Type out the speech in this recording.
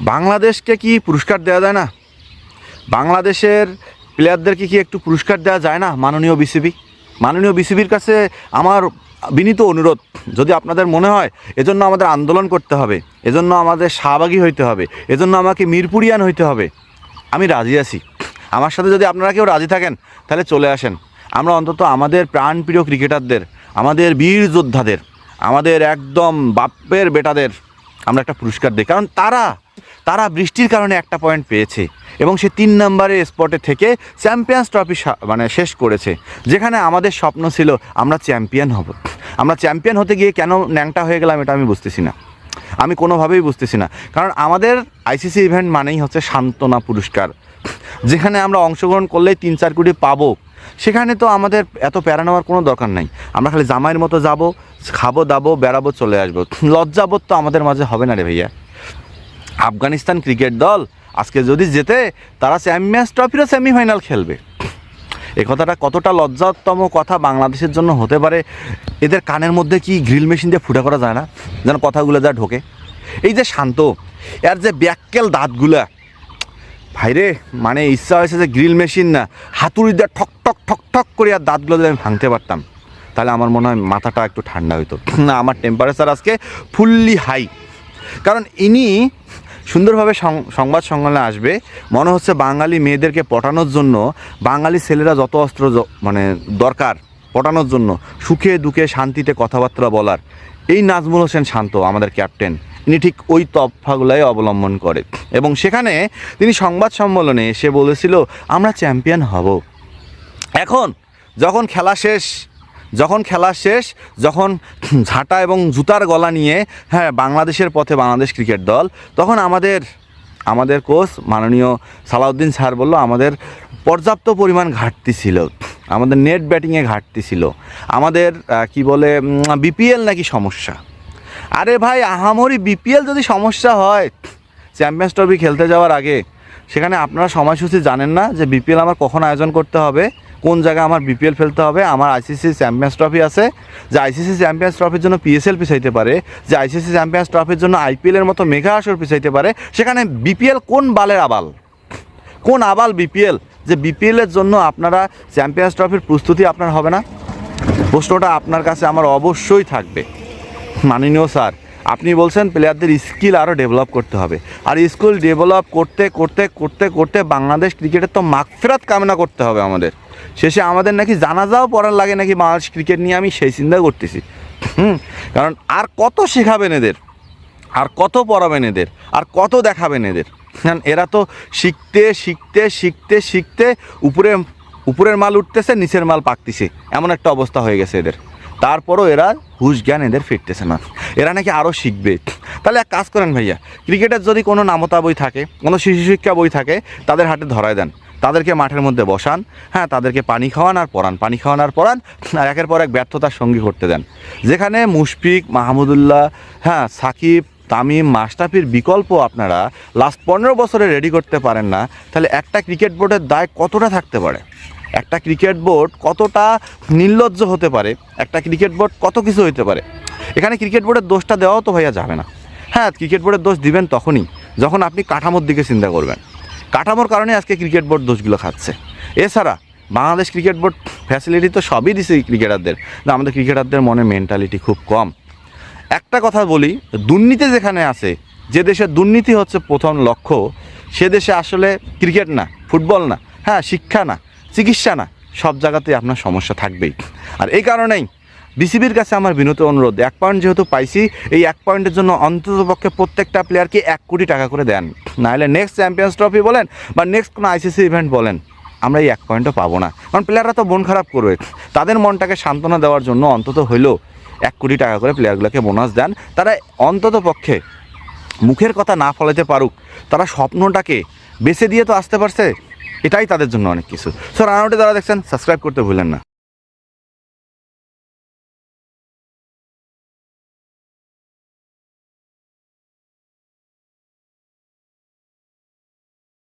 বাংলাদেশকে কি পুরস্কার দেওয়া যায় না? বাংলাদেশের প্লেয়ারদেরকে কি একটু পুরস্কার দেওয়া যায় না মাননীয় বিসিবি মাননীয় বিসিবির কাছে আমার বিনীত অনুরোধ, যদি আপনাদের মনে হয় এজন্য আমাদের আন্দোলন করতে হবে, এজন্য আমাদের শাহবাগী হইতে হবে, এজন্য আমাকে মিরপুরিয়ান হইতে হবে। আমি রাজি আছি। আমার সাথে যদি আপনারা কেউ রাজি থাকেন, তাহলে চলে আসেন। আমরা অন্তত আমাদের প্রাণপ্রিয় ক্রিকেটারদের, আমাদের বীর যোদ্ধাদের, আমাদের একদম বাপ্পের বেটাদের আমরা একটা পুরস্কার দিই। কারণ তারা তারা বৃষ্টির কারণে একটা পয়েন্ট পেয়েছে এবং সে তিন নম্বরে স্পটে থেকে চ্যাম্পিয়ন্স ট্রফি মানে শেষ করেছে, যেখানে আমাদের স্বপ্ন ছিল আমরা চ্যাম্পিয়ন হব। আমরা চ্যাম্পিয়ন হতে গিয়ে কেন ন্যাংটা হয়ে গেলাম এটা আমি বুঝতেছি না। আমি কোনোভাবেই বুঝতেছি না। কারণ আমাদের আইসিসি ইভেন্ট মানেই হচ্ছে সান্ত্বনা পুরস্কার, যেখানে আমরা অংশগ্রহণ করলেই তিন চার কোটি পাবো। সেখানে তো আমাদের এত প্যারা নেওয়ার কোনো দরকার নাই। আমরা খালি জামাইয়ের মতো যাব, খাব, দাবো, বেড়াবো, চলে আসব। লজ্জাবোধ তো আমাদের মাঝে হবে না রে ভাইয়া। আফগানিস্তান ক্রিকেট দল আজকে যদি জেতে, তারা চ্যাম্পিয়ন্স ট্রফিরও সেমিফাইনাল খেলবে। এ কথাটা কতটা লজ্জাতম কথা বাংলাদেশের জন্য হতে পারে, এদের কানের মধ্যে কি গ্রিল মেশিন দিয়ে ফুটা করা যায় না? যেন কথাগুলো যা ঢোকে। এই যে শান্ত, এর যে ব্যাককেল দাঁতগুলা, ভাইরে মানে ইচ্ছা হয়েছে যে গ্রিল মেশিন না, হাতুড়ি দিয়ে ঠক ঠক ঠক ঠক করে আর দাঁতগুলো যদি আমি ভাঙতে পারতাম, তাহলে আমার মনে হয় মাথাটা একটু ঠান্ডা হইতো। না, আমার টেম্পারেচার আজকে ফুললি হাই কারণ ইনি সুন্দরভাবে সংবাদ সম্মেলনে আসবে। মনে হচ্ছে বাঙালি মেয়েদেরকে পটানোর জন্য বাঙালি ছেলেরা যত অস্ত্র মানে দরকার পটানোর জন্য সুখে দুঃখে শান্তিতে কথাবার্তা বলার। এই নাজমুল হোসেন শান্ত আমাদের ক্যাপ্টেন। ইনি ঠিক ওই তফাগুলাই অবলম্বন করে। এবং সেখানে তিনি সংবাদ সম্মেলনে এসে বলেছিল, আমরা চ্যাম্পিয়ন হব। এখন যখন খেলা শেষ যখন খেলা শেষ, যখন ঝাঁটা এবং জুতার গলা নিয়ে হ্যাঁ বাংলাদেশের পথে বাংলাদেশ ক্রিকেট দল, তখন আমাদের আমাদের কোচ মাননীয় সালাউদ্দিন স্যার বলল, আমাদের পর্যাপ্ত পরিমাণ ঘাটতি ছিল, আমাদের নেট ব্যাটিংয়ে ঘাটতি ছিল, আমাদের কি বলে বিপিএল নাকি সমস্যা। আরে ভাই, আহামরি বিপিএল যদি সমস্যা হয়, চ্যাম্পিয়ন্স ট্রফি খেলতে যাওয়ার আগে, সেখানে আপনারা সময়সূচি জানেন না যে বিপিএল আমার কখন আয়োজন করতে হবে। কোন জায়গায় আমার বিপিএল ফেলতে হবে, আমার আইসিসি চ্যাম্পিয়ন্স ট্রফি আছে। যে আইসিসি চ্যাম্পিয়ন্স ট্রফির জন্য পিএসএল পিছাইতে পারে, যে আইসিসি চ্যাম্পিয়ন্স ট্রফির জন্য আইপিএলের মতো মেঘা আসর পিছাইতে পারে, সেখানে বিপিএল কোন বালের আবাল? কোন আবাল বিপিএল যে বিপিএলের জন্য আপনারা চ্যাম্পিয়ন্স ট্রফির প্রস্তুতি আপনার হবে না। প্রশ্নটা আপনার কাছে আমার অবশ্যই থাকবে। মাননীয় স্যার আপনি বলছেন প্লেয়ারদের স্কিল আরও ডেভেলপ করতে হবে। আর স্কিল ডেভেলপ করতে করতে করতে করতে বাংলাদেশ ক্রিকেটের তো মাগফেরাত কামনা করতে হবে আমাদের। শেষে আমাদের নাকি জানাজাও পড়ার লাগে নাকি বাংলাদেশ ক্রিকেট নিয়ে আমি সেই চিন্তা করতেছি। হুম, কারণ আর কত শেখাবেন এদের? আর কত পড়াবেন এদের? আর কত দেখাবেন এদের? কারণ এরা তো শিখতে শিখতে শিখতে শিখতে উপরে, উপরের মাল উঠতেছে, নিচের মাল পাকতেছে। এমন একটা অবস্থা হয়ে গেছে এদের। তারপরও এরা হুশ জ্ঞান এদের ফিরতেছে না। এরা নাকি আরও শিখবে। তাহলে এক কাজ করেন ভাইয়া, ক্রিকেটের যদি কোনো নামতা বই থাকে, কোনো শিশু শিক্ষা বই থাকে, তাদের হাতে ধরায় দেন। তাদেরকে মাঠের মধ্যে বসান হ্যাঁ তাদেরকে পানি খাওয়ান আর পড়ান। পানি খাওয়ান আর পড়ান, আর একের পর এক ব্যর্থতার সঙ্গী করতে দেন। যেখানে মুশফিক, মাহমুদুল্লাহ হ্যাঁ সাকিব, তামিম মাস্টাফির বিকল্প আপনারা লাস্ট পনেরো বছরে রেডি করতে পারেন না, তাহলে একটা ক্রিকেট বোর্ডের দায় কতটা থাকতে পারে? একটা ক্রিকেট বোর্ড কতটা নির্লজ্জ হতে পারে, একটা ক্রিকেট বোর্ড কত কিছু হতে পারে। এখানে ক্রিকেট বোর্ডের দোষটা দেওয়াও তো ভাইয়া যাবে না। হ্যাঁ ক্রিকেট বোর্ডের দোষ দিবেন তখনই, যখন আপনি কাঠামোর দিকে চিন্তা করবেন। কাঠামোর কারণে আজকে ক্রিকেট বোর্ড দোষগুলো খাচ্ছে। এছাড়া বাংলাদেশ ক্রিকেট বোর্ড ফ্যাসিলিটি তো সবই দিছে ক্রিকেটারদের। আমাদের ক্রিকেটারদের মনে মেন্টালিটি খুব কম। একটা কথা বলি, দুর্নীতি যেখানে আছে, যে দেশে দুর্নীতি হচ্ছে প্রথম লক্ষ্য, সে দেশে আসলে ক্রিকেট না, ফুটবল না হ্যাঁ শিক্ষা না। চিকিৎসা না, সব জায়গাতেই আপনার সমস্যা থাকবেই। আর এই কারণেই বিসিবির কাছে আমার বিনত অনুরোধ, এক পয়েন্ট যেহেতু পাইছি, এই এক পয়েন্টের জন্য অন্ততপক্ষে প্রত্যেকটা প্লেয়ারকে এক কোটি টাকা করে দেন। নাহলে নেক্সট চ্যাম্পিয়ন্স ট্রফি বলেন বা নেক্সট কোনো আইসিসি ইভেন্ট বলেন, আমরা এই এক পয়েন্টও পাবো না। কারণ প্লেয়াররা তো মন খারাপ করবে। তাদের মনটাকে সান্ত্বনা দেওয়ার জন্য অন্তত হইলেও এক কোটি টাকা করে প্লেয়ারগুলোকে বোনাস দেন। তারা অন্তত পক্ষে মুখের কথা না ফলাতে পারুক, তারা স্বপ্নটাকে বেছে দিয়ে তো আসতে পারছে এটাই তাদের জন্য অনেক কিছু। সো রানাউটে যারা দেখছেন সাবস্ক্রাইব করতে ভুলেন না।